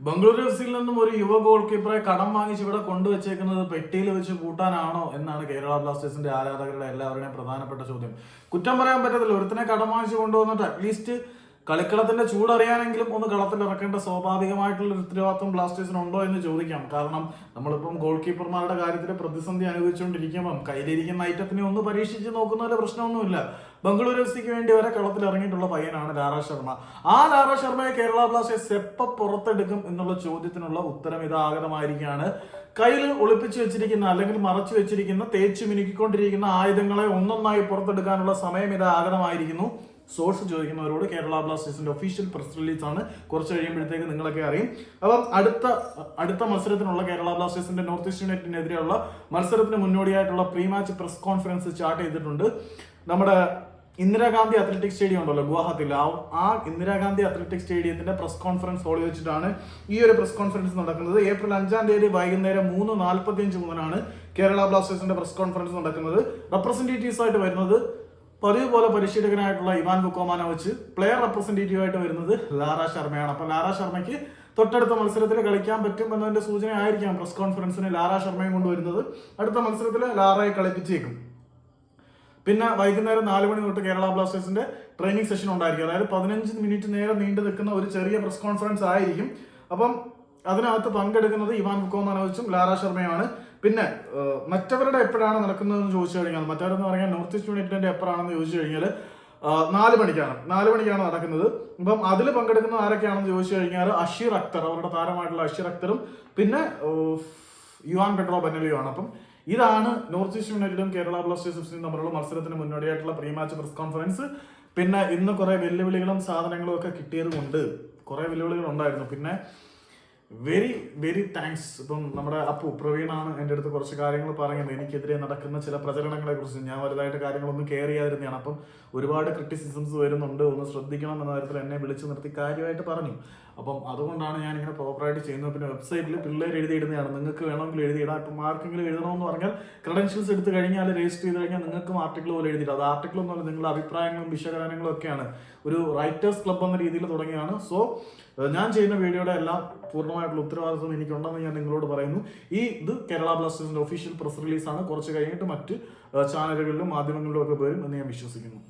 Bengaluru F സിയിൽ നിന്നും ഒരു യുവ ഗോൾ കീപ്പറെ കടം വാങ്ങിച്ച് ഇവിടെ കൊണ്ടുവച്ചേക്കുന്നത് പെട്ടിയിൽ വെച്ച് കൂട്ടാനാണോ എന്നാണ് കേരള ബ്ലാസ്റ്റേഴ്സിന്റെ ആരാധകരുടെ എല്ലാവരുടെയും പ്രധാനപ്പെട്ട ചോദ്യം. കുറ്റം പറയാൻ പറ്റത്തില്ല. ഒരുത്തിനെ കടം വാങ്ങിച്ച് കൊണ്ടുവന്നിട്ട് അറ്റ്ലീസ്റ്റ് കളിക്കളത്തിന്റെ ചൂടറിയാനെങ്കിലും ഒന്ന് കളത്തിൽ ഇറക്കേണ്ട സ്വാഭാവികമായിട്ടുള്ള ഉത്തരവാദിത്വം ബ്ലാസ്റ്റേഴ്സിന് ഉണ്ടോ എന്ന് ചോദിക്കാം. കാരണം നമ്മളിപ്പം ഗോൾ കീപ്പർമാരുടെ കാര്യത്തിൽ പ്രതിസന്ധി അനുഭവിച്ചുകൊണ്ടിരിക്കുമ്പം കയ്യിലിരിക്കുന്ന ഐറ്റത്തിനെ ഒന്ന് പരീക്ഷിച്ച് നോക്കുന്നതിൽ പ്രശ്നമൊന്നുമില്ല. ബംഗളൂരു എഫ് സിക്ക് വേണ്ടി വരെ കളത്തിൽ ഇറങ്ങിയിട്ടുള്ള പയ്യനാണ് ലാറ ശർമ്മ. ആ ലാറ ശർമ്മയെ കേരള ബ്ലാസ്റ്റേഴ്സ് എപ്പ പുറത്തെടുക്കും എന്നുള്ള ചോദ്യത്തിനുള്ള ഉത്തരം ഇതാകതമായിരിക്കുകയാണ് കയ്യിൽ ഒളിപ്പിച്ചു വെച്ചിരിക്കുന്ന അല്ലെങ്കിൽ മറച്ചു വെച്ചിരിക്കുന്ന തേച്ചു മിനുക്കിക്കൊണ്ടിരിക്കുന്ന ആയുധങ്ങളെ ഒന്നൊന്നായി പുറത്തെടുക്കാനുള്ള സമയം ഇത് ആഗതമായിരിക്കുന്നു. സോഴ്സ് ചോദിക്കുന്നവരോട് കേരള ബ്ലാസ്റ്റേഴ്സിന്റെ ഒഫീഷ്യൽ പ്രസ് റിലീസ് ആണ്. കുറച്ച് കഴിയുമ്പോഴത്തേക്ക് നിങ്ങളൊക്കെ അറിയും. അപ്പം അടുത്ത അടുത്ത മത്സരത്തിനുള്ള കേരള ബ്ലാസ്റ്റേഴ്സിന്റെ നോർത്ത് ഈസ്റ്റ് യുണൈറ്റഡിനെതിരെയുള്ള മത്സരത്തിന് മുന്നോടിയായിട്ടുള്ള pre match press conference start ചെയ്തിട്ടുണ്ട്. നമ്മുടെ ഇന്ദിരാഗാന്ധി അത്ലറ്റിക് സ്റ്റേഡിയം ഉണ്ടല്ലോ ഗുവാഹത്തിയിൽ. ആ ഇന്ദിരാഗാന്ധി അത്ലറ്റിക് സ്റ്റേഡിയത്തിന്റെ പ്രസ് കോൺഫറൻസ് ഹോൾ വെച്ചിട്ടാണ് ഈ ഒരു പ്രസ് കോൺഫറൻസ് നടക്കുന്നത്. ഏപ്രിൽ അഞ്ചാം തീയതി വൈകുന്നേരം മൂന്ന് നാൽപ്പത്തി അഞ്ച് മുതലാണ് കേരള ബ്ലാസ്റ്റേഴ്സിന്റെ പ്രസ് കോൺഫറൻസ് നടക്കുന്നത്. റെപ്രസെന്റേറ്റീവ്സ് ആയിട്ട് വരുന്നത് പതിവ് പോലെ പരിശീലകനായിട്ടുള്ള ഇവാൻ ബുക്കോമാനെ വെച്ച് പ്ലെയർ റെപ്രസെന്റേറ്റീവ് ആയിട്ട് വരുന്നത് ലാറ ശർമ്മയാണ്. അപ്പൊ ലാറ ശർമ്മയ്ക്ക് തൊട്ടടുത്ത മത്സരത്തിൽ കളിക്കാൻ പറ്റും എന്നതിന്റെ സൂചന ആയിരിക്കാം പ്രസ് കോൺഫറൻസിന് ലാറ ശർമ്മയും കൊണ്ടുവരുന്നത് അടുത്ത മത്സരത്തിൽ ലാറയെ കളിപ്പിച്ചേക്കും. പിന്നെ വൈകുന്നേരം നാല് മണി തൊട്ട് കേരള ബ്ലാസ്റ്റേഴ്സിന്റെ ട്രെയിനിങ് സെഷൻ ഉണ്ടായിരിക്കും. അതായത് പതിനഞ്ച് മിനിറ്റ് നേരം നീണ്ടു നിൽക്കുന്ന ഒരു ചെറിയ പ്രസ് കോൺഫറൻസ് ആയിരിക്കും. അപ്പം അതിനകത്ത് പങ്കെടുക്കുന്നത് ഇവാൻ ബുക്കോമാനോവിച്ചും ലാറ ശർമ്മയുമാണ്. പിന്നെ മറ്റവരുടെ എപ്പോഴാണ് നടക്കുന്നതെന്ന് ചോദിച്ചു കഴിഞ്ഞാൽ മറ്റവരെന്ന് പറഞ്ഞാൽ നോർത്ത് ഈസ്റ്റ് യുണൈറ്റഡിന്റെ എപ്പോഴാണെന്ന് ചോദിച്ചു കഴിഞ്ഞാൽ നാല് മണിക്കാണ്. നാല് മണിക്കാണ് നടക്കുന്നത്. അപ്പം അതിൽ പങ്കെടുക്കുന്ന ആരൊക്കെയാണെന്ന് ചോദിച്ചു കഴിഞ്ഞാൽ അഷീർ അക്തർ അവരുടെ താരമായിട്ടുള്ള അഷീർ അക്തറും പിന്നെ യുവാൻ പെട്രോ ബനലിയുമാണ് അപ്പം ഇതാണ് നോർത്ത് ഈസ്റ്റ് യുണൈറ്റഡും കേരള ബ്ലാസ്റ്റേഴ്സ് എഫ്സിയും തമ്മിലുള്ള മത്സരത്തിന് മുന്നോടിയായിട്ടുള്ള പ്രീ മാച്ച് പ്രസ് കോൺഫറൻസ് പിന്നെ ഇന്ന് കുറേ വെല്ലുവിളികളും സാധനങ്ങളും ഒക്കെ കിട്ടിയത് കൊണ്ട് കുറെ വെല്ലുവിളികൾ ഉണ്ടായിരുന്നു. പിന്നെ വെരി വെരി താങ്ക്സ്. ഇപ്പം നമ്മുടെ അപ്പു പ്രവീണാണ് എന്റെ അടുത്ത് കുറച്ച് കാര്യങ്ങൾ പറയുന്നത്. എനിക്കെതിരെ നടക്കുന്ന ചില പ്രചരണങ്ങളെ കുറിച്ച് ഞാൻ വലുതായിട്ട് കാര്യങ്ങളൊന്നും കെയർ ചെയ്യാതിരുന്നതാണ്. അപ്പം ഒരുപാട് ക്രിറ്റിസിസംസ് വരുന്നുണ്ട്. ഒന്ന് ശ്രദ്ധിക്കണം എന്ന കാര്യത്തിൽ എന്നെ വിളിച്ചു നിർത്തി കാര്യമായിട്ട് പറഞ്ഞു. അപ്പം അതുകൊണ്ടാണ് ഞാൻ ഇങ്ങനെ പ്രോപ്പറായിട്ട് ചെയ്യുന്നത്. പിന്നെ വെബ്സൈറ്റിൽ പിള്ളേർ എഴുതിയിടുന്നതാണ്. നിങ്ങൾക്ക് വേണമെങ്കിൽ എഴുതിയിടാം. ഇപ്പം ആർക്കെങ്കിലും എഴുതണമെന്ന് പറഞ്ഞാൽ ക്രെഡൻഷ്യൽസ് എടുത്തു കഴിഞ്ഞാൽ രജിസ്റ്റർ ചെയ്ത് കഴിഞ്ഞാൽ നിങ്ങൾക്കും ആർട്ടിക്കിൾ പോലെ എഴുതിയിടാം. അത് ആർട്ടിക്കിൾ എന്ന് പറഞ്ഞാൽ നിങ്ങളുടെ അഭിപ്രായങ്ങളും വിശകലനങ്ങളും ഒക്കെയാണ്. ഒരു റൈറ്റേഴ്സ് ക്ലബ് എന്ന രീതിയിൽ തുടങ്ങിയാണ് സോ ഞാൻ ചെയ്യുന്ന വീഡിയോയുടെ എല്ലാം പൂർണമായിട്ടുള്ള ഉത്തരവാദിത്വം എനിക്കുണ്ടെന്ന് ഞാൻ നിങ്ങളോട് പറയുന്നു. ഈ ഇത് കേരള ബ്ലാസ്റ്റേഴ്സിന്റെ ഒഫീഷ്യൽ പ്രസ് റിലീസാണ് കുറച്ച് കഴിഞ്ഞിട്ട് മറ്റ് ചാനലുകളിലും മാധ്യമങ്ങളിലും ഒക്കെ വരും എന്ന് ഞാൻ വിശ്വസിക്കുന്നു.